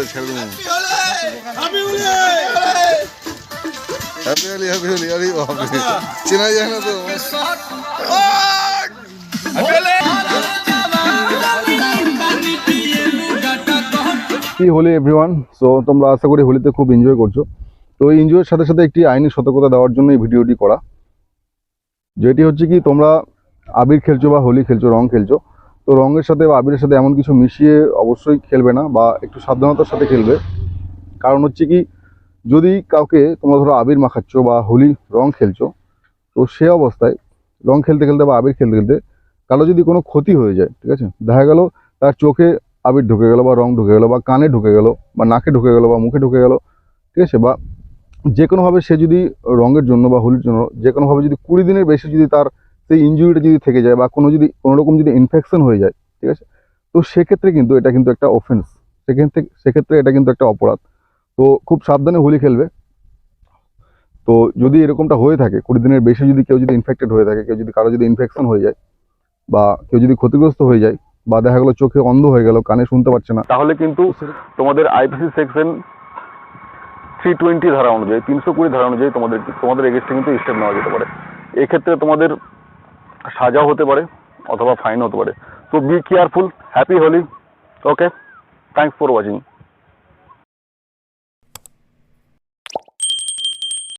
বলে ছেড়ে দেবো হ্যাপি হোলি হ্যাপি হোলি আরে চেনা যায় না তো। হোলি এভরিওয়ান সো তোমরা আশা করি হোলিতে খুব এনজয় করছ। তো এই এনজয়ের সাথে সাথে একটি আইনি সতর্কতা দেওয়ার জন্য এই ভিডিওটি করা। যেটি হচ্ছে কি, তোমরা আবির খেলছো বা হোলি খেলছো, রং খেলছো তো রঙের সাথে বা আবিরের সাথে এমন কিছু মিশিয়ে অবশ্যই খেলবে না বা একটু সাবধানতার সাথে খেলবে। কারণ হচ্ছে কি, যদি কাউকে তোমরা ধরো আবির মাখাচ্ছ বা হোলি রং খেলছো, তো সে অবস্থায় রং খেলতে খেলতে বা আবির খেলতে খেলতে কারও যদি কোনো ক্ষতি হয়ে যায়, ঠিক আছে? দেখা গেল তার চোখে আবির ঢুকে গেল বা রং ঢুকে গেল বা কানে ঢুকে গেল বা নাকে ঢুকে গেল বা মুখে ঢুকে গেল, ঠিক আছে? বা যে কোনোভাবে সে যদি রঙের জন্য বা হোলির জন্য যে কোনোভাবে যদি কুড়ি দিনের বেশি যদি তার সেই ইনজুরিটা যদি থেকে যায় বা কোনো যদি কোনোরকম যদি ইনফেকশন হয়ে যায় ঠিক আছে? তো সেক্ষেত্রে কিন্তু এটা কিন্তু একটা অফেন্স সেক্ষেত্রে সেক্ষেত্রে এটা কিন্তু একটা অপরাধ। তো খুব সাবধানে হোলি খেলবে। তো যদি এরকমটা হয়ে থাকে কুড়ি দিনের বেশি যদি কেউ যদি ইনফেক্টেড হয়ে থাকে কেউ যদি কারও যদি ইনফেকশন হয়ে যায় বা কেউ যদি ক্ষতিগ্রস্ত হয়ে যায় বা দেখা গেলো চোখে অন্ধ হয়ে গেল কানে শুনতে পাচ্ছে না তাহলে কিন্তু তোমাদের আইপিসি সেকশন থ্রি টোয়েন্টি ধারা অনুযায়ী তিনশো কুড়ি ধারা অনুযায়ী তোমাদের তোমাদের এগেস্টে কিন্তু স্টেপ নেওয়া যেতে পারে। এক্ষেত্রে তোমাদের সাজাও হতে পারে অথবা ফাইন হতে পারে। তো be careful happy Holi okay thanks for watching